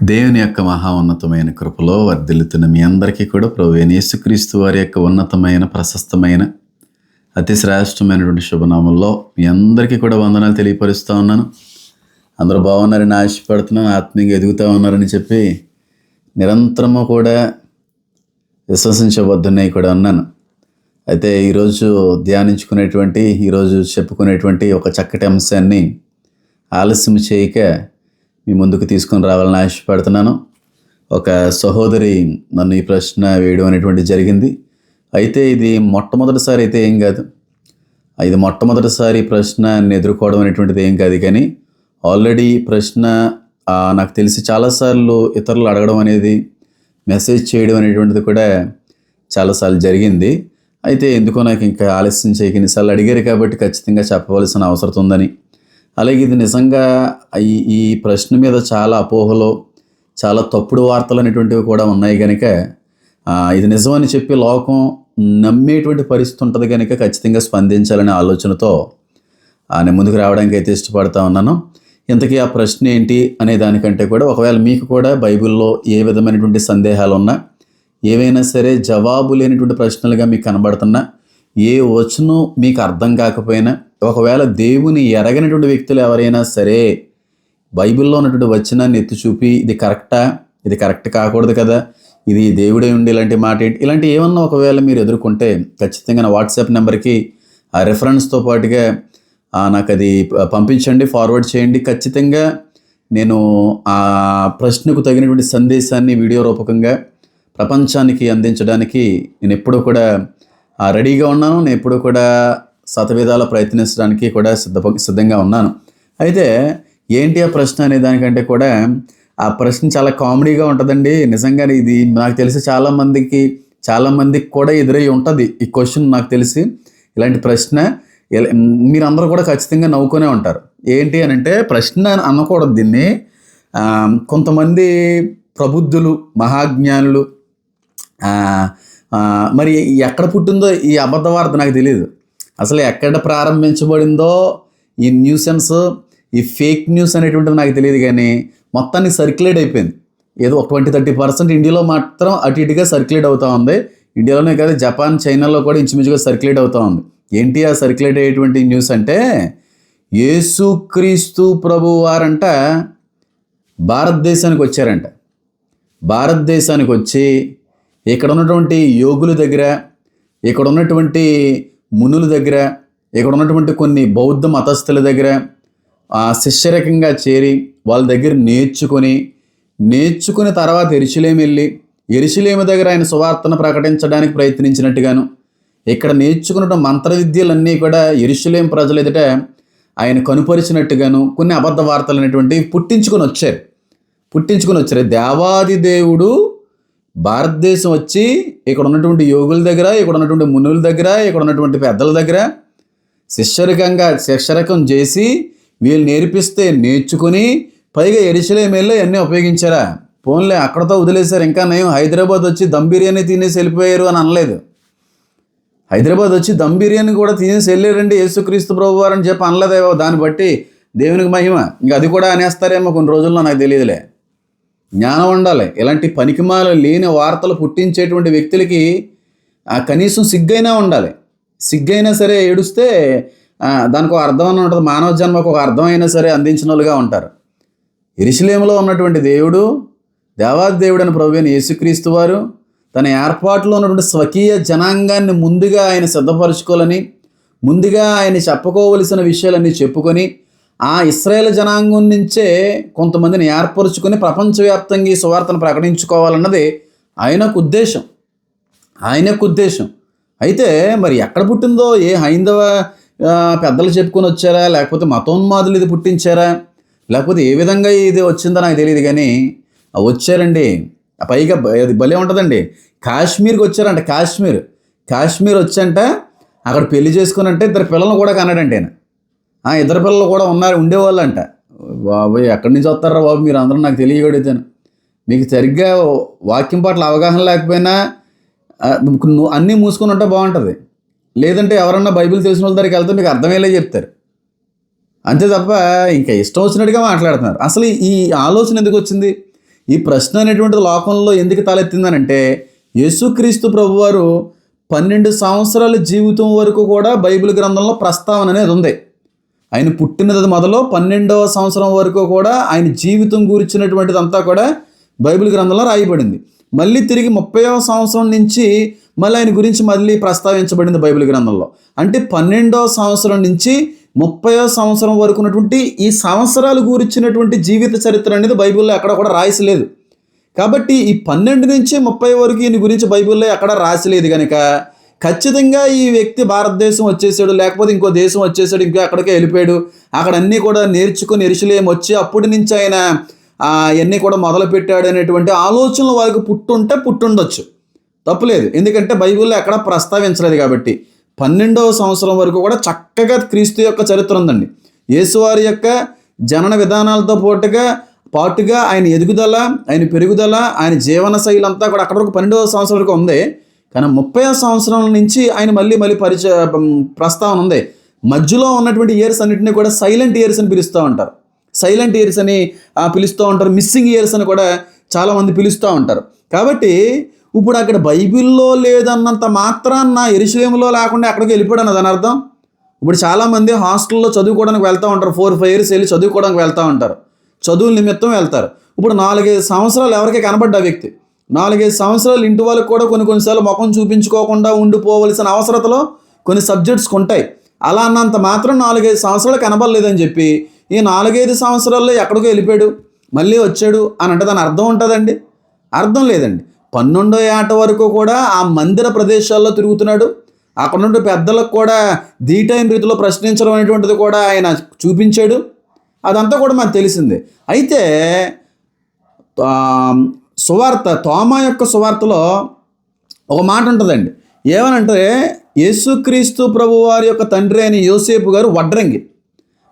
దేవుని యొక్క మహా ఉన్నతమైన కృపలో వర్ధిల్లుతున్న మీ అందరికీ కూడా ప్రభు యేసుక్రీస్తు వారి యొక్క ఉన్నతమైన ప్రశస్తమైన అతి శ్రేష్టమైనటువంటి శుభనామంలో మీ అందరికీ కూడా వందనాలు తెలియపరుస్తూ ఉన్నాను. అందరూ బాగున్నారని ఆశపడుతున్నాను ఆత్మీయంగా ఎదుగుతూ ఉన్నారని చెప్పి నిరంతరము కూడా విశ్వసించవద్దున్నాయి కూడా ఉన్నాను అయితే ఈరోజు ధ్యానించుకునేటువంటి ఈరోజు చెప్పుకునేటువంటి ఒక చక్కటి అంశాన్ని ఆలస్యం చేయక మీ ముందుకు తీసుకొని రావాలని ఆశపడుతున్నాను. ఒక సహోదరి నన్ను ఈ ప్రశ్న వేయడం అనేటువంటి జరిగింది. అయితే ఇది మొట్టమొదటిసారి అయితే ఏం కాదు. ఇది మొట్టమొదటిసారి ప్రశ్న ఎదుర్కోవడం అనేటువంటిది ఏం కాదు కానీ ఆల్రెడీ ప్రశ్న నాకు తెలిసి చాలాసార్లు ఇతరులు అడగడం అనేది మెసేజ్ చేయడం అనేటువంటిది కూడా చాలాసార్లు జరిగింది. అయితే ఎందుకో నాకు ఇంకా ఆలస్యం చేయక ఇన్నిసార్లు అడిగారు కాబట్టి ఖచ్చితంగా చెప్పవలసిన అవసరం ఉందని. అలాగే ఇది నిజంగా ఈ ఈ ప్రశ్న మీద చాలా అపోహలు చాలా తప్పుడు వార్తలు అనేటువంటివి కూడా ఉన్నాయి కనుక ఇది నిజమని చెప్పి లోకం నమ్మేటువంటి పరిస్థితి ఉంటుంది కనుక ఖచ్చితంగా స్పందించాలనే ఆలోచనతో ఆ, నేను ముందుకు రావడానికి అయితే ఇష్టపడతా ఉన్నాను. ఇంతకీ ఆ ప్రశ్న ఏంటి అనే దానికంటే కూడా ఒకవేళ మీకు కూడా బైబిల్లో ఏ విధమైనటువంటి సందేహాలు ఉన్నా ఏవైనా సరే జవాబు లేనటువంటి ప్రశ్నలుగా మీకు కనబడుతున్నా ఏ వచనం మీకు అర్థం కాకపోయినా ఒకవేళ దేవుని ఎరగనటువంటి వ్యక్తులు ఎవరైనా సరే బైబిల్లో ఉన్నటువంటి వచనాన్ని ఎత్తి చూపి ఇది కరెక్టా? ఇది కరెక్ట్ కాకూడదు కదా? ఇది దేవుడే ఉండి ఇలాంటి మాట ఏంటి? ఇలాంటి ఏమన్నా ఒకవేళ మీరు ఎదుర్కొంటే ఖచ్చితంగా నా వాట్సాప్ నెంబర్కి ఆ రెఫరెన్స్తో పాటుగా నాకు అది పంపించండి ఫార్వర్డ్ చేయండి. ఖచ్చితంగా నేను ఆ ప్రశ్నకు తగినటువంటి సందేశాన్ని వీడియో రూపకంగా ప్రపంచానికి అందించడానికి నేను ఎప్పుడూ కూడా రెడీగా ఉన్నాను. నేను ఎప్పుడూ కూడా శతవిధాల ప్రయత్నించడానికి కూడా సిద్ధ సిద్ధంగా ఉన్నాను. అయితే ఏంటి ఆ ప్రశ్న అనే దానికంటే కూడా ఆ ప్రశ్న చాలా కామెడీగా ఉంటుందండి. నిజంగానే ఇది నాకు తెలిసి చాలామందికి చాలామందికి కూడా ఎదురై ఉంటుంది ఈ క్వశ్చన్ నాకు తెలిసి. ఇలాంటి ప్రశ్న ఇలా- మీరందరూ కూడా ఖచ్చితంగా నవ్వుకునే ఉంటారు. ఏంటి అని అంటే ప్రశ్న అని అనకూడదు దీన్ని. కొంతమంది ప్రబుద్ధులు మహాజ్ఞానులు మరి ఎక్కడ పుట్టిందో ఈ అబద్ధ వార్త నాకు తెలియదు అసలు ఎక్కడ ప్రారంభించబడిందో ఈ న్యూసెన్స్ ఈ ఫేక్ న్యూస్ అనేటువంటిది నాకు తెలియదు కానీ మొత్తాన్ని సర్క్యులేట్ అయిపోయింది. ఏదో ఒక ట్వంటీ థర్టీ పర్సెంట్ ఇండియాలో మాత్రం అటు ఇటుగా సర్క్యులేట్ అవుతూ ఉంది. ఇండియాలోనే కాదు జపాన్ చైనాలో కూడా ఇంచుమించుగా సర్క్యులేట్ అవుతూ ఉంది. ఏంటి ఆ సర్క్యులేట్ అయ్యేటువంటి న్యూస్ అంటే యేసుక్రీస్తు ప్రభు వారంట భారతదేశానికి వచ్చారంట. భారతదేశానికి వచ్చి ఇక్కడ ఉన్నటువంటి యోగుల దగ్గర ఇక్కడ ఉన్నటువంటి మునుల దగ్గర ఇక్కడ ఉన్నటువంటి కొన్ని బౌద్ధ మతస్థుల దగ్గర ఆ శిష్యరకంగా చేరి వాళ్ళ దగ్గర నేర్చుకొని నేర్చుకుని తర్వాత ఎరుసలేం వెళ్ళి ఎరుసలేము దగ్గర ఆయన సువార్తను ప్రకటించడానికి ప్రయత్నించినట్టుగాను ఇక్కడ నేర్చుకున్న మంత్ర విద్యలన్నీ కూడా ఎరుసలేం ప్రజలు ఎదుట ఆయన కనుపరిచినట్టుగాను కొన్ని అబద్ధ వార్తలు అనేటువంటివి పుట్టించుకొని వచ్చారు. పుట్టించుకొని వచ్చారు. దేవాది దేవుడు భారతదేశం వచ్చి ఇక్కడ ఉన్నటువంటి యోగుల దగ్గర ఇక్కడ ఉన్నటువంటి మునుల దగ్గర ఇక్కడ ఉన్నటువంటి పెద్దల దగ్గర శిష్యరకంగా శిక్షరకం చేసి వీళ్ళు నేర్పిస్తే నేర్చుకుని పైగా ఎరిశలేం వెళ్ళి అన్నీ ఉపయోగించారా? పోన్లే అక్కడతో వదిలేశారు. ఇంకా నేను హైదరాబాద్ వచ్చి దమ్ బిర్యానీ తినేసి వెళ్ళిపోయారు అని అనలేదు. హైదరాబాద్ వచ్చి దమ్ బిర్యానీ కూడా తినేసి వెళ్ళారండి యేసుక్రీస్తు ప్రభు వారు అని చెప్పి అనలేదేవో దాన్ని బట్టి దేవునికి మహిమ. ఇంకా అది కూడా అనేస్తారేమో కొన్ని రోజుల్లో నాకు తెలియదులే. జ్ఞానం ఉండాలి. ఇలాంటి పనికిమాలు లేని వార్తలు పుట్టించేటువంటి వ్యక్తులకి కనీసం సిగ్గైనా ఉండాలి. సిగ్గైనా సరే ఏడుస్తే దానికి ఒక అర్థం అని ఉంటుంది. మానవ జన్మకు ఒక అర్థం అయినా సరే అందించిన వాళ్ళుగా ఉంటారు. ఎరిశిలేములో ఉన్నటువంటి దేవుడు దేవాదేవుడు అని ప్రభు అయిన యేసుక్రీస్తు వారు తన ఏర్పాటులో ఉన్నటువంటి స్వకీయ జనాంగాన్ని ముందుగా ఆయన సిద్ధపరచుకోవాలని ముందుగా ఆయన చెప్పుకోవలసిన విషయాలన్నీ చెప్పుకొని ఆ ఇస్రాయేల్ జనాంగం నుంచే కొంతమందిని ఏర్పరచుకొని ప్రపంచవ్యాప్తంగా ఈ సువార్తను ప్రకటించుకోవాలన్నది ఆయనకు ఉద్దేశం. ఆయనకు ఉద్దేశం. అయితే మరి ఎక్కడ పుట్టిందో ఏ హైందవ పెద్దలు చెప్పుకొని వచ్చారా లేకపోతే మతోన్మాదులు ఇది పుట్టించారా లేకపోతే ఏ విధంగా ఇది వచ్చిందో నాకు తెలియదు కానీ వచ్చారండి. పైగా అది భలే ఉంటుందండి. కాశ్మీర్కి వచ్చారంట కాశ్మీర్. కాశ్మీర్ వచ్చంట అక్కడ పెళ్ళి చేసుకునంటే ఇద్దరు పిల్లలు కూడా కన్నాడంట ఆయన ఇద్దరు పిల్లలు కూడా ఉన్నారు ఉండేవాళ్ళు అంట బాబు ఎక్కడి నుంచి వస్తారా బాబు మీరు? అందరూ నాకు తెలియగడుగుతాను. మీకు సరిగ్గా వాక్యం పట్ల అవగాహన లేకపోయినా నువ్వు అన్నీ మూసుకుని ఉంటే బాగుంటుంది. లేదంటే ఎవరన్నా బైబిల్ తెలిసిన వాళ్ళ దగ్గరికి వెళ్తే మీకు అర్థమయ్యేలా చెప్తారు. అంతే తప్ప ఇంకా ఇష్టం వచ్చినట్టుగా మాట్లాడుతున్నారు. అసలు ఈ ఆలోచన ఎందుకు వచ్చింది? ఈ ప్రశ్న అనేటువంటిది లోకంలో ఎందుకు తలెత్తిందనంటే యేసుక్రీస్తు ప్రభువారు పన్నెండు సంవత్సరాల జీవితం వరకు కూడా బైబిల్ గ్రంథంలో ప్రస్తావన అనేది ఉంది. ఆయన పుట్టినది మొదలు పన్నెండవ సంవత్సరం వరకు కూడా ఆయన జీవితం గురించినటువంటిది అంతా కూడా బైబిల్ గ్రంథంలో రాయబడింది. మళ్ళీ తిరిగి ముప్పైవ సంవత్సరం నుంచి మళ్ళీ ఆయన గురించి మళ్ళీ ప్రస్తావించబడింది బైబిల్ గ్రంథంలో. అంటే పన్నెండవ సంవత్సరం నుంచి ముప్పైవ సంవత్సరం వరకు ఉన్నటువంటి ఈ సంవత్సరాలు గురించినటువంటి జీవిత చరిత్ర అనేది బైబిల్లో ఎక్కడ కూడా రాయసలేదు. కాబట్టి ఈ పన్నెండు నుంచి ముప్పై వరకు ఈయన గురించి బైబిల్లో ఎక్కడ రాసలేదు కనుక ఖచ్చితంగా ఈ వ్యక్తి భారతదేశం వచ్చేసాడు లేకపోతే ఇంకో దేశం వచ్చేసాడు ఇంకా అక్కడికే వెళ్ళిపోయాడు. అక్కడ అన్నీ కూడా నేర్చుకుని ఎరుసలేం వచ్చి అప్పటి నుంచి ఆయన అవన్నీ కూడా మొదలు పెట్టాడు అనేటువంటి ఆలోచనలు వాళ్ళకి పుట్టుంటే పుట్టుండొచ్చు. తప్పులేదు. ఎందుకంటే బైబిల్లో ఎక్కడ ప్రస్తావించలేదు కాబట్టి. పన్నెండవ సంవత్సరం వరకు కూడా చక్కగా క్రీస్తు యొక్క చరిత్ర ఉందండి. యేసువారి యొక్క జనన విధానాలతో పాటుగా పాటుగా ఆయన ఎదుగుదల ఆయన పెరుగుదల ఆయన జీవన శైలి అంతా కూడా అక్కడ వరకు పన్నెండవ సంవత్సరం వరకు ఉంది. కానీ ముప్పై సంవత్సరం నుంచి ఆయన మళ్ళీ మళ్ళీ పరిచయ ప్రస్తావన ఉంది. మధ్యలో ఉన్నటువంటి ఇయర్స్ అన్నింటినీ కూడా సైలెంట్ ఇయర్స్ అని పిలుస్తూ ఉంటారు. సైలెంట్ ఇయర్స్ అని పిలుస్తూ ఉంటారు. మిస్సింగ్ ఇయర్స్ అని కూడా చాలామంది పిలుస్తూ ఉంటారు. కాబట్టి ఇప్పుడు అక్కడ బైబిల్లో లేదన్నంత మాత్రాన్న ఎరుసలేములో లేకుండా అక్కడికి వెళ్ళిపోయాను దాని అర్థం? ఇప్పుడు చాలామంది హాస్టల్లో చదువుకోవడానికి వెళ్తూ ఉంటారు. ఫోర్ ఫైవ్ ఇయర్స్ వెళ్ళి చదువుకోవడానికి వెళ్తూ ఉంటారు. చదువుల నిమిత్తం వెళ్తారు. ఇప్పుడు నాలుగైదు సంవత్సరాలు ఎవరికి కనబడ్డ ఆ వ్యక్తి? నాలుగైదు సంవత్సరాలు ఇంటి వాళ్ళకి కూడా కొన్ని కొన్నిసార్లు ముఖం చూపించుకోకుండా ఉండిపోవలసిన అవసరతలో కొన్ని సబ్జెక్ట్స్ ఉంటాయి అలా అన్నంత మాత్రం నాలుగైదు సంవత్సరాలు కనబడలేదని చెప్పి ఈ నాలుగైదు సంవత్సరాల్లో ఎక్కడికో వెళ్ళిపోయాడు. మళ్ళీ వచ్చాడు అని అంటే దాని అర్థం ఉంటుందండి? అర్థం లేదండి. పన్నెండో ఏట వరకు కూడా ఆ మందిర ప్రదేశాల్లో తిరుగుతున్నాడు. అక్కడ నుండి పెద్దలకు కూడా దీటైన రీతిలో ప్రశ్నించడం అనేటువంటిది కూడా ఆయన చూపించాడు. అదంతా కూడా మనకు తెలిసిందే. అయితే సువార్త తోమా యొక్క సువార్తలో ఒక మాట ఉంటుందండి. ఏమనంటే యేసుక్రీస్తు ప్రభు వారి యొక్క తండ్రి అయిన యోసేపు గారు వడ్రంగి.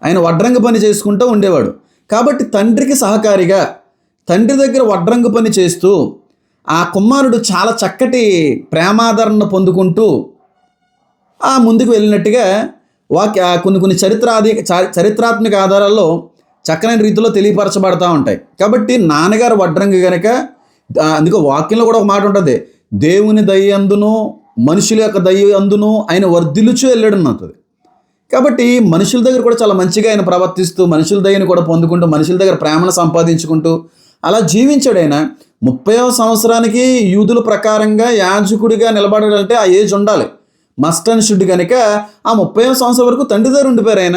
ఆయన వడ్రంగి పని చేసుకుంటూ ఉండేవాడు. కాబట్టి తండ్రికి సహకారిగా తండ్రి దగ్గర వడ్రంగి పని చేస్తూ ఆ కుమారుడు చాలా చక్కటి ప్రేమాదరణ పొందుకుంటూ ఆ ముందుకు వెళ్ళినట్టుగా వాక్య కొన్ని కొన్ని చరిత్రాది చరిత్రాత్మక ఆధారాల్లో చక్కని రీతిలో తెలియపరచబడతా ఉంటాయి. కాబట్టి నాన్నగారు వడ్రంగి కనుక అందుకే వాక్యంలో కూడా ఒక మాట ఉంటుంది. దేవుని దయ అందును మనుషుల యొక్క దయ అందును ఆయన వర్ధిల్లుచు వెళ్ళాడు అన్నది కాబట్టి మనుషుల దగ్గర కూడా చాలా మంచిగా ఆయన ప్రవర్తిస్తూ మనుషుల దయని కూడా పొందుకుంటూ మనుషుల దగ్గర ప్రేమను సంపాదించుకుంటూ అలా జీవించాడు ఆయన. ముప్పైవ సంవత్సరానికి యూదుల ప్రకారంగా యాజకుడిగా నిలబడాలంటే ఆ ఏజ్ ఉండాలి. మస్ట్ అండ్ షుడ్ కనుక ఆ ముప్పైవ సంవత్సరం వరకు తండ్రి దగ్గర ఉండిపోయారు ఆయన.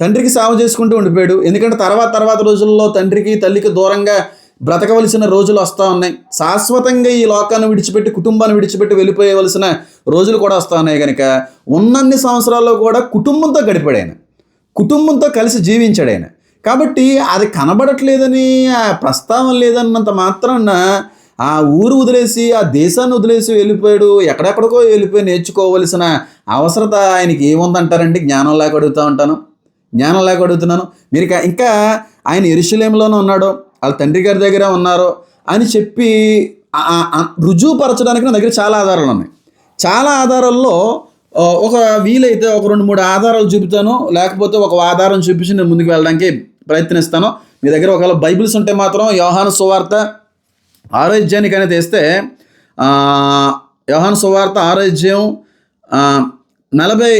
తండ్రికి సేవ చేసుకుంటూ ఉండిపోయాడు. ఎందుకంటే తర్వాత తర్వాత రోజుల్లో తండ్రికి తల్లికి దూరంగా బ్రతకవలసిన రోజులు వస్తూ ఉన్నాయి. శాశ్వతంగా ఈ లోకాన్ని విడిచిపెట్టి కుటుంబాన్ని విడిచిపెట్టి వెళ్ళిపోయవలసిన రోజులు కూడా వస్తూ ఉన్నాయి కనుక ఉన్నన్ని సంవత్సరాల్లో కూడా కుటుంబంతో గడిపాడు కుటుంబంతో కలిసి జీవించాడు ఆయన కాబట్టి అది కనబడట్లేదని ఆ ప్రస్తావన లేదన్నంత మాత్రాన ఆ ఊరు వదిలేసి ఆ దేశాన్ని వదిలేసి వెళ్ళిపోయాడు ఎక్కడెక్కడికో వెళ్ళిపోయి నేర్చుకోవలసిన అవసరత ఆయనకి ఏముందంటారండి? జ్ఞానం లేక అడుగుతూ ఉంటాను. జ్ఞానం లేక అడుగుతున్నాను. మీరు ఇంకా ఆయన ఎరుషలేంలోనే ఉన్నాడు. వాళ్ళ తండ్రి గారి దగ్గర ఉన్నారో అని చెప్పి రుజువుపరచడానికి నా దగ్గర చాలా ఆధారాలు ఉన్నాయి. చాలా ఆధారాల్లో ఒక వీలైతే ఒక రెండు మూడు ఆధారాలు చూపుతాను లేకపోతే ఒక ఆధారం చూపించి నేను ముందుకు వెళ్ళడానికి ప్రయత్నిస్తాను. మీ దగ్గర ఒకవేళ బైబిల్స్ ఉంటే మాత్రం యోహాను సువార్త ఆరోగ్యానికి అనేది వేస్తే యోహాను సువార్త ఆరోగ్యం నలభై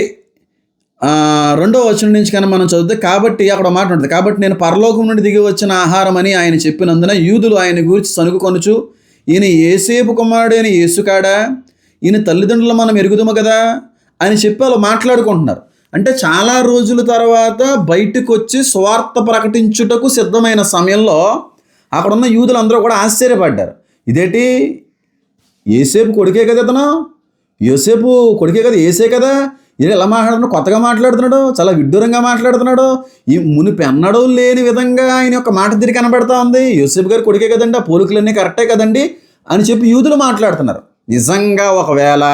రెండో వచనం నుంచి కానీ మనం చదివితే కాబట్టి అక్కడ మాట ఉంటుంది. కాబట్టి నేను పరలోకం నుండి దిగి వచ్చిన ఆహారం అని ఆయన చెప్పినందున యూదులు ఆయన గురించి సనుకుకొనుచు ఈయన ఏసేపు కుమారుడైన ఏసుకాడా ఈయన తల్లిదండ్రులు మనం ఎరుగుదము కదా? అని చెప్పి వాళ్ళు మాట్లాడుకుంటున్నారు. అంటే చాలా రోజుల తర్వాత బయటకు వచ్చి స్వార్థ ప్రకటించుటకు సిద్ధమైన సమయంలో అక్కడున్న యూదులందరూ కూడా ఆశ్చర్యపడ్డారు. ఇదేంటి? ఏసేపు కొడుకే కదా ఇతను? యోసేపు కొడుకే కదా? ఏసే కదా? ఈయన ఎలా మాట్లాడుతున్నాడు? కొత్తగా మాట్లాడుతున్నాడు? చాలా విడ్డూరంగా మాట్లాడుతున్నాడు? ఈ మునిపి అన్నడం లేని విధంగా ఆయన యొక్క మాట తిరిగి కనబడతా ఉంది యూసెఫ్ గారు కొడుకే కదండి ఆ పోలికలన్నీ కరెక్టే కదండి అని చెప్పి యూదులు మాట్లాడుతున్నారు. నిజంగా ఒకవేళ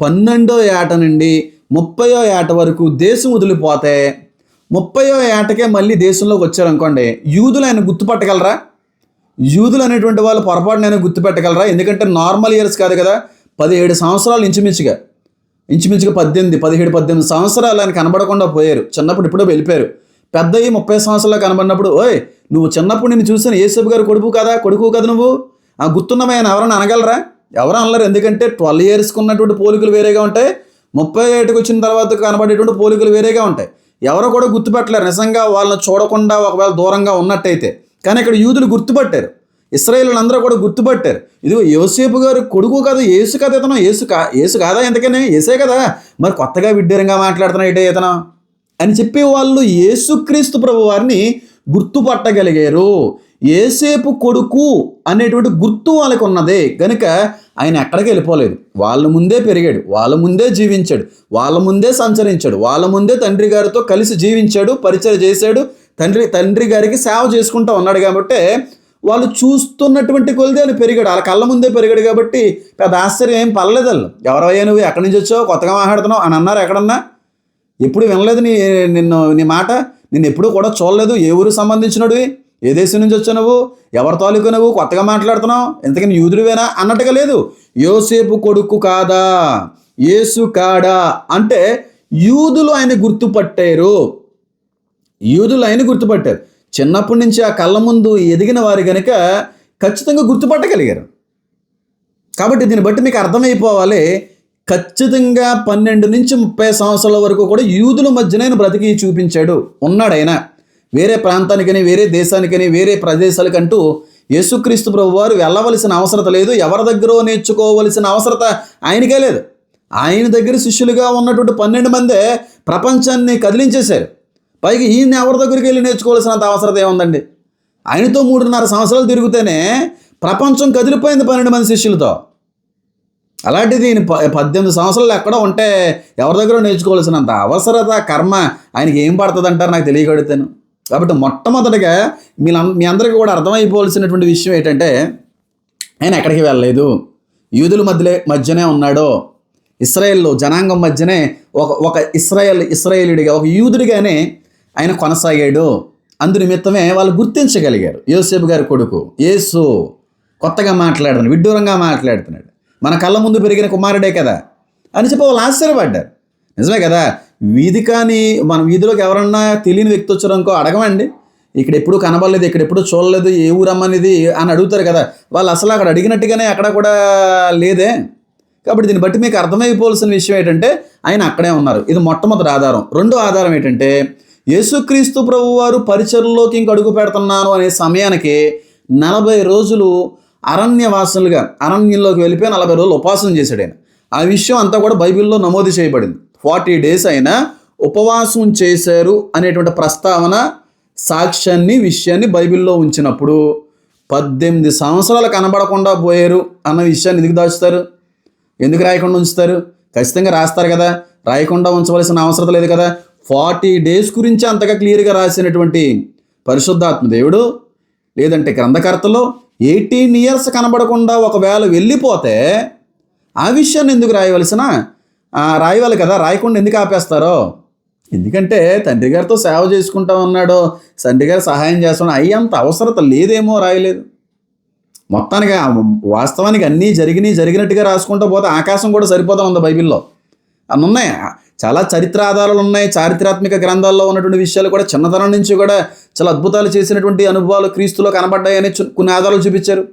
పన్నెండో ఏట నుండి ముప్పయో ఏట వరకు దేశం వదిలిపోతే ముప్పయో ఏటకే మళ్ళీ దేశంలోకి వచ్చారనుకోండి యూదులు ఆయన గుర్తుపట్టగలరా? యూదులు అనేటువంటి వాళ్ళు పొరపాటునైనా గుర్తుపెట్టగలరా? ఎందుకంటే నార్మల్ ఇయర్స్ కాదు కదా పదిహేడు సంవత్సరాలు ఇంచుమించుగా. ఇంచుమించుగా పద్దెనిమిది పదిహేడు పద్దెనిమిది సంవత్సరాలు ఆయన కనబడకుండా పోయారు. చిన్నప్పుడు ఇప్పుడే వెళ్ళిపోయారు. పెద్ద అయ్యి ముప్పై సంవత్సరాలు కనబడినప్పుడు ఓయ్ నువ్వు చిన్నప్పుడు నిన్ను చూసిన ఏసబు గారు కొడుకు కదా కొడుకు కదా నువ్వు? ఆ గుర్తున్నమైన ఎవరన్నా అనగలరా? ఎవరు అనలేరు. ఎందుకంటే ట్వెల్వ్ ఇయర్స్కి ఉన్నటువంటి పోలికలు వేరేగా ఉంటాయి. ముప్పై ఏటుకు వచ్చిన తర్వాత కనబడేటువంటి పోలికలు వేరేగా ఉంటాయి. ఎవరో కూడా గుర్తుపెట్టలేరు. నిజంగా వాళ్ళని చూడకుండా ఒకవేళ దూరంగా ఉన్నట్టయితే. కానీ ఇక్కడ యూదులు గుర్తుపట్టారు. ఇస్రాయేల్ అందరూ కూడా గుర్తుపట్టారు. ఇదిగో యోసేపు గారు కొడుకు కదా ఏసు కదా ఇతను. ఏసు కా ఏసు కాదా ఎందుకనే ఏసే కదా. మరి కొత్తగా విడ్డూరంగా మాట్లాడుతున్నాడు ఇటే ఇతను. అని చెప్పి వాళ్ళు యేసుక్రీస్తు ప్రభు వారిని గుర్తుపట్టగలిగారు. ఏసేపు కొడుకు అనేటువంటి గుర్తు వాళ్ళకు ఉన్నదే. కనుక ఆయన ఎక్కడికి వెళ్ళిపోలేదు. వాళ్ళ ముందే పెరిగాడు. వాళ్ళ ముందే జీవించాడు. వాళ్ళ ముందే సంచరించాడు. వాళ్ళ ముందే తండ్రి గారితో కలిసి జీవించాడు పరిచయం చేశాడు. తండ్రి తండ్రి గారికి సేవ చేసుకుంటూ ఉన్నాడు కాబట్టి వాళ్ళు చూస్తున్నటువంటి కొలిది ఆయన పెరిగాడు. వాళ్ళ కళ్ళ ముందే పెరిగాడు కాబట్టి పెద్ద ఆశ్చర్యం ఏం పర్లేదు వాళ్ళు. ఎవరయ్యా నువ్వు? ఎక్కడి నుంచి వచ్చావు? కొత్తగా మాట్లాడుతున్నావు? అని అన్నారు ఎక్కడన్నా? ఎప్పుడు వినలేదు నీ నిన్ను నీ మాట? నిన్ను ఎప్పుడూ కూడా చూడలేదు. ఏ ఊరు సంబంధించినడివి? ఏ దేశం నుంచి వచ్చావు నువ్వు? ఎవరి తాలూకు నువ్వు? కొత్తగా మాట్లాడుతున్నావు? ఇంతకని యూదుడివేనా అన్నట్టుగా లేదు. యోసేపు కొడుకు కాదా? యేసు కాడా? అంటే యూదులు ఆయన గుర్తుపట్టారు. యూదులు ఆయన గుర్తుపట్టారు. చిన్నప్పటి నుంచి ఆ కళ్ళ ముందు ఎదిగిన వారు కనుక ఖచ్చితంగా గుర్తుపట్టగలిగారు. కాబట్టి దీన్ని బట్టి మీకు అర్థమైపోవాలి ఖచ్చితంగా పన్నెండు నుంచి ముప్పై సంవత్సరాల వరకు కూడా యూదుల మధ్యన బ్రతికి చూపించాడు ఉన్నాడు ఆయన. వేరే ప్రాంతానికని వేరే దేశానికని వేరే ప్రదేశాలకంటూ యేసుక్రీస్తు ప్రభు వారు వెళ్ళవలసిన అవసరత లేదు ఎవరి దగ్గర నేర్చుకోవలసిన అవసరత ఆయనకే లేదు. ఆయన దగ్గర శిష్యులుగా ఉన్నటువంటి పన్నెండు మందే ప్రపంచాన్ని కదిలించేశారు. పైగా ఈయన ఎవరి దగ్గరికి వెళ్ళి నేర్చుకోవాల్సినంత అవసరం ఏముందండి ఆయనతో మూడున్నర సంవత్సరాలు తిరిగితేనే ప్రపంచం కదిలిపోయింది పన్నెండు మంది శిష్యులతో. అలాంటిది ఈయన ప- పద్దెనిమిది సంవత్సరాలు ఎక్కడో ఉంటే ఎవరి దగ్గర నేర్చుకోవాల్సినంత అవసరత కర్మ ఆయనకి ఏం పడుతుంది అంటారు నాకు తెలియగడుగుతాను. కాబట్టి మొట్టమొదటిగా మీ మీ అందరికీ కూడా అర్థమైపోవాల్సినటువంటి విషయం ఏంటంటే ఆయన ఎక్కడికి వెళ్ళలేదు. యూదుల మధ్యలే మధ్యనే ఉన్నాడో ఇస్రాయేల్లో జనాంగం మధ్యనే ఒక ఒక ఇస్రాయేల్ ఇస్రాయేలుడిగా ఒక యూదుడిగానే ఆయన కొనసాగాడు. అందు నిమిత్తమే వాళ్ళు గుర్తించగలిగారు. యోసేపు గారి కొడుకు యేసు కొత్తగా మాట్లాడుతున్నాడు విడ్డూరంగా మాట్లాడుతున్నాడు. మన కళ్ళ ముందు పెరిగిన కుమారుడే కదా అని చెప్పి వాళ్ళు ఆశ్చర్యపడ్డారు. నిజమే కదా వీధి కానీ మన వీధిలోకి ఎవరన్నా తెలియని వ్యక్తి వచ్చారనుకో అడగమండి. ఇక్కడ ఎప్పుడు కనబడలేదు ఇక్కడ ఎప్పుడు చూడలేదు ఏ ఊరమ్మనేది అని అడుగుతారు కదా. వాళ్ళు అసలు అక్కడ అడిగినట్టుగానే అక్కడ కూడా లేదే. కాబట్టి దీన్ని బట్టి మీకు అర్థమైపోవాల్సిన విషయం ఏంటంటే ఆయన అక్కడే ఉన్నారు. ఇది మొట్టమొదటి ఆధారం. రెండో ఆధారం ఏంటంటే యేసుక్రీస్తు ప్రభు వారు పరిచయంలోకి ఇంక అడుగు పెడుతున్నాను అనే సమయానికి నలభై రోజులు అరణ్యవాసులుగా అరణ్యంలోకి వెళ్ళిపోయి నలభై రోజులు ఉపాసన చేశాడు ఆయన. ఆ విషయం అంతా కూడా బైబిల్లో నమోదు చేయబడింది. ఫార్టీ డేస్ అయినా ఉపవాసం చేశారు అనేటువంటి ప్రస్తావన సాక్ష్యాన్ని విషయాన్ని బైబిల్లో ఉంచినప్పుడు పద్దెనిమిది సంవత్సరాలు కనబడకుండా పోయారు అన్న విషయాన్ని ఎందుకు దాచుతారు? ఎందుకు రాయకుండా ఉంచుతారు? ఖచ్చితంగా రాస్తారు కదా. రాయకుండా ఉంచవలసిన అవసరం లేదు కదా. ఫార్టీ డేస్ గురించి అంతగా క్లియర్గా రాసినటువంటి పరిశుద్ధాత్మ దేవుడు లేదంటే గ్రంథకర్తలో ఎయిటీన్ ఇయర్స్ కనబడకుండా ఒకవేళ వెళ్ళిపోతే ఆ విషయాన్ని ఎందుకు రాయవలసిన? రాయవాలి కదా రాయకుండా ఎందుకు ఆపేస్తారో? ఎందుకంటే తండ్రి గారితో సేవ చేసుకుంటా ఉన్నాడు తండ్రి గారు సహాయం చేస్తున్నాడు అయ్యంత అవసరత లేదేమో రాయలేదు. మొత్తానికి వాస్తవానికి అన్నీ జరిగినాయి జరిగినట్టుగా రాసుకుంటూ పోతే ఆకాశం కూడా సరిపోతా ఉంది బైబిల్లో. అన్ని ఉన్నాయి చాలా చరిత్ర ఆధారాలు ఉన్నాయి. చారిత్రాత్మక గ్రంథాల్లో ఉన్నటువంటి విషయాలు కూడా చిన్నతనం నుంచి కూడా చాలా అద్భుతాలు చేసినటువంటి అనుభవాలు క్రీస్తులో కనబడ్డాయని కొన్ని ఆధారాలు చూపించారు.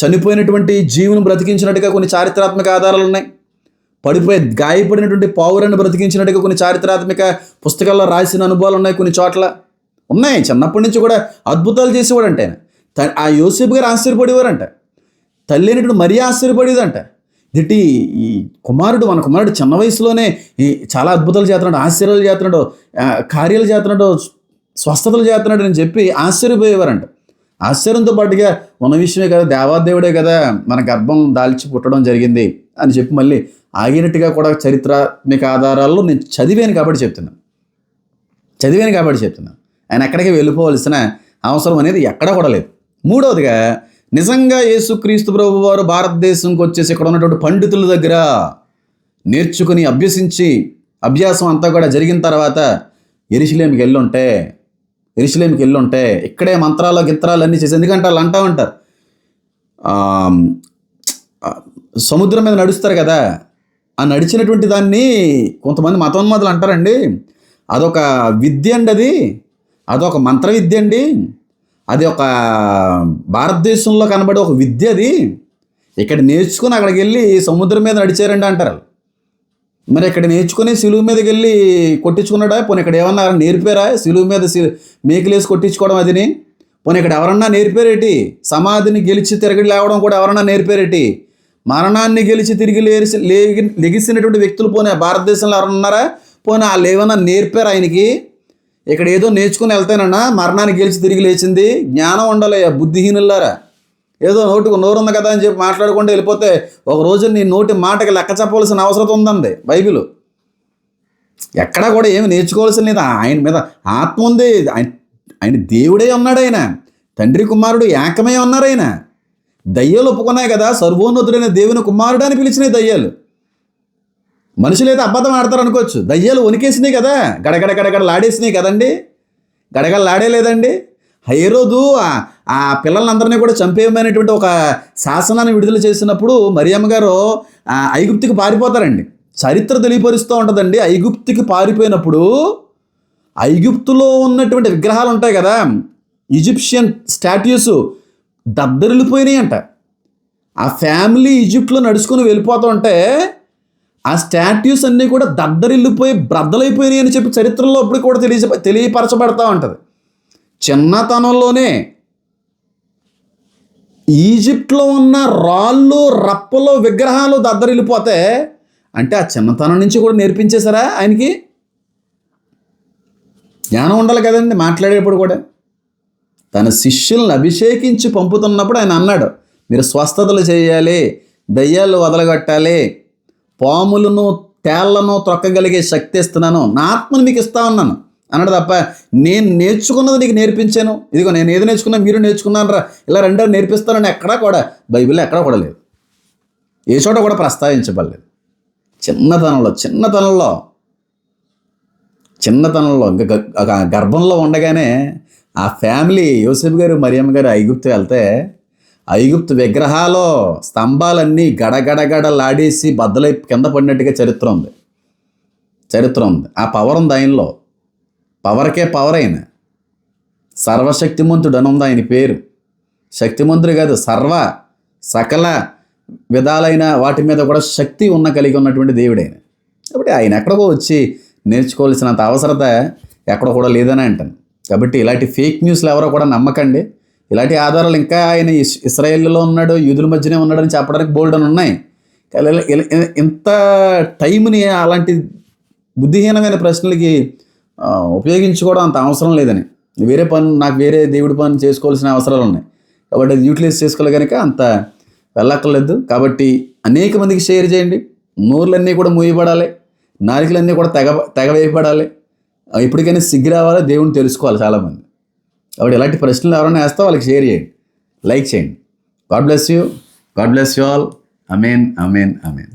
చనిపోయినటువంటి జీవును బ్రతికించినట్టుగా కొన్ని చారిత్రాత్మక ఆధారాలు ఉన్నాయి. పడిపోయి గాయపడినటువంటి పావురాన్ని బ్రతికించినట్టుగా కొన్ని చారిత్రాత్మక పుస్తకాల్లో రాసిన అనుభవాలు ఉన్నాయి కొన్ని చోట్ల. ఉన్నాయి. చిన్నప్పటి నుంచి కూడా అద్భుతాలు చేసేవాడంట ఆయన. ఆ యోసేపు గారు ఆశ్చర్యపడేవారంట. తల్లి అయినటువంటి మరీ ఆశ్చర్యపడేదంట. దిట్టి ఈ కుమారుడు మన కుమారుడు చిన్న వయసులోనే ఈ చాలా అద్భుతాలు చేస్తున్నాడు ఆశ్చర్యాలు చేస్తున్నాడు కార్యాలు చేస్తున్నాడు స్వస్థతలు చేస్తున్నాడు అని చెప్పి ఆశ్చర్యపోయేవారంట. ఆశ్చర్యంతో పాటుగా ఉన్న విషయమే కదా దేవాదేవుడే కదా మన గర్భం దాల్చి పుట్టడం జరిగింది అని చెప్పి మళ్ళీ ఆగినట్టుగా కూడా చరిత్రాత్మక ఆధారాల్లో నేను చదివాను కాబట్టి చెప్తున్నాను. చదివాను కాబట్టి చెప్తున్నాను. ఆయన ఎక్కడికి వెళ్ళిపోవలసిన అవసరం అనేది ఎక్కడా కూడా లేదు. మూడవదిగా నిజంగా యేసుక్రీస్తు ప్రభు వారు భారతదేశంకి వచ్చేసి ఇక్కడ ఉన్నటువంటి పండితుల దగ్గర నేర్చుకుని అభ్యసించి అభ్యాసం అంతా కూడా జరిగిన తర్వాత ఎరిశిలేమికి వెళ్ళుంటే ఎరిశిలేమికి వెళ్ళుంటే ఇక్కడే మంత్రాలు గింత్రాలు అన్నీ చేసి ఎందుకంటే వాళ్ళు అంటా ఉంటారు. సముద్రం మీద నడుస్తారు కదా ఆ నడిచినటువంటి దాన్ని కొంతమంది మతోన్మాదులు అంటారండి. అదొక విద్య అండి అది. అదొక మంత్ర విద్య అండి. అది ఒక భారతదేశంలో కనబడే ఒక విద్య అది. ఇక్కడ నేర్చుకుని అక్కడికి వెళ్ళి సముద్రం మీద నడిచారండి అంటారు. మరి ఇక్కడ నేర్చుకుని సిలువు మీదకి వెళ్ళి కొట్టించుకున్నాడా? పోనీ ఇక్కడ ఏమన్నా నేర్పారా? సిలువు మీద సి- కొట్టించుకోవడం అదిని. పోనీ ఇక్కడ ఎవరన్నా నేర్పారేటి? సమాధిని గెలిచి తిరగడి లేవడం కూడా ఎవరన్నా నేర్పారేటి? మరణాన్ని గెలిచి తిరిగి లేచి లేగి లెగిసినటువంటి వ్యక్తులు పోనీ భారతదేశంలో ఎవరన్నా పోనీ వాళ్ళు ఏమన్నా నేర్పారు ఆయనకి? ఇక్కడ ఏదో నేర్చుకుని వెళ్తానన్నా మరణాన్ని గెలిచి తిరిగి లేచింది. జ్ఞానం ఉండాలి బుద్ధిహీనులారా ఏదో నోటికి నోరుంది కదా అని చెప్పి మాట్లాడుకుంటూ వెళ్ళిపోతే ఒక రోజు నీ నోటి మాటకి లెక్క చెప్పవలసిన అవసరం ఉందండి బైబిల్. ఎక్కడా కూడా ఏమి నేర్చుకోవాల్సిన లేదు. ఆయన మీద ఆత్మ ఉంది. ఆయన ఆయన దేవుడే ఉన్నాడు ఆయన. తండ్రి కుమారుడు ఏకమే ఉన్నారు ఆయన. దయ్యాలు ఒప్పుకున్నాయి కదా సర్వోన్నతుడైన దేవుని కుమారుడు అని పిలిచినాయి దయ్యాలు. మనుషులైతే అబద్ధం ఆడతారు అనుకోవచ్చు. దయ్యాలు వణికేసినాయి కదా. గడగడ గడగడ లాడేసినాయి కదండి. గడగడ లాడేలేదండి. హైరోదు ఆ- ఆ పిల్లలందరినీ కూడా చంపేయమనేటువంటి ఒక శాసనాన్ని విడుదల చేసినప్పుడు మరియమ్మ గారు ఐగుప్తికి పారిపోతారండి. చరిత్ర తెలియపరుస్తూ ఉంటుందండి. ఐగుప్తికి పారిపోయినప్పుడు ఐగుప్తులో ఉన్నటువంటి విగ్రహాలు ఉంటాయి కదా. ఈజిప్షియన్ స్టాట్యూస్ దద్దరిల్లిపోయినాయి అంట. ఆ ఫ్యామిలీ ఈజిప్ట్లో నడుచుకుని వెళ్ళిపోతూ ఉంటే ఆ స్టాట్యూస్ అన్నీ కూడా దద్దరిల్లిపోయి బ్రద్దలైపోయినాయి అని చెప్పి చరిత్రలో అప్పుడు కూడా తెలియ తెలియపరచబడతా ఉంటుంది. చిన్నతనంలోనే ఈజిప్ట్లో ఉన్న రాళ్ళు రప్పలు విగ్రహాలు దద్దరిల్లిపోతే అంటే ఆ చిన్నతనం నుంచి కూడా నేర్పించేశారా ఆయనకి? జ్ఞానం ఉండాలి కదండి మాట్లాడేటప్పుడు కూడా. తన శిష్యులను అభిషేకించి పంపుతున్నప్పుడు ఆయన అన్నాడు మీరు స్వస్థతలు చేయాలి దయ్యాలు వదలగొట్టాలి పాములను తేళ్ళను త్రొక్కగలిగే శక్తి ఇస్తున్నాను. నా ఆత్మను మీకు ఇస్తా ఉన్నాను. అన్నాడు తప్ప నేను నేర్చుకున్నది నీకు నేర్పించాను. ఇదిగో నేను ఏది నేర్చుకున్నా మీరు నేర్చుకున్నాను రా ఇలా రెండో నేర్పిస్తానని ఎక్కడా కూడా బైబిల్లో ఎక్కడా కూడా లేదు. ఏ చోట కూడా ప్రస్తావించబడలేదు. చిన్నతనంలో చిన్నతనంలో చిన్నతనంలో ఒక గర్భంలో ఉండగానే ఆ ఫ్యామిలీ యూసెఫ్ గారు మరియమ్మ గారు ఐగుప్తు వెళ్తే ఐగుప్తు విగ్రహాలో స్తంభాలన్నీ గడగడగడలాడేసి బద్దలై కింద పడినట్టుగా చరిత్ర ఉంది చరిత్ర ఉంది ఆ పవర్ ఉంది ఆయనలో. పవర్కే పవర్ ఆయన. సర్వశక్తిమంతుడు అని ఉంది ఆయన పేరు. శక్తిమంతుడు కాదు సర్వ సకల విధాలైన వాటి మీద కూడా శక్తి ఉన్న కలిగి ఉన్నటువంటి దేవుడు ఆయన. కాబట్టి ఆయన ఎక్కడికో వచ్చి నేర్చుకోవాల్సినంత అవసరత ఎక్కడ కూడా లేదని అంటాను. కాబట్టి ఇలాంటి ఫేక్ న్యూస్లు ఎవరో కూడా నమ్మకండి. ఇలాంటి ఆధారాలు ఇంకా ఆయన ఇస్ ఇస్రాయేల్లో ఉన్నాడు యూదుల మధ్యనే ఉన్నాడని చెప్పడానికి బోల్డ్ అని ఉన్నాయి. ఇంత టైంని అలాంటి బుద్ధిహీనమైన ప్రశ్నలకి ఉపయోగించుకోవడం అంత అవసరం లేదని. వేరే పని నాకు వేరే దేవుడి పని చేసుకోవాల్సిన అవసరాలు ఉన్నాయి. కాబట్టి అది యూటిలైజ్ చేసుకోవాలి కనుక అంత వెళ్ళక్కర్లేదు. కాబట్టి అనేక మందికి షేర్ చేయండి. నోర్లన్నీ కూడా మూయబడాలి. నాలుకలన్నీ కూడా తెగ తెగవేయబడాలి ఆ, ఇప్పటికైనా సిగ్గు రావాలి? దేవుని తెలుసుకోవాలి చాలామంది. కాబట్టి ఇలాంటి ప్రశ్నలు ఎవరైనా వేస్తే వాళ్ళకి షేర్ చేయండి. లైక్ చేయండి. God bless you. God bless you all. Amen amen amen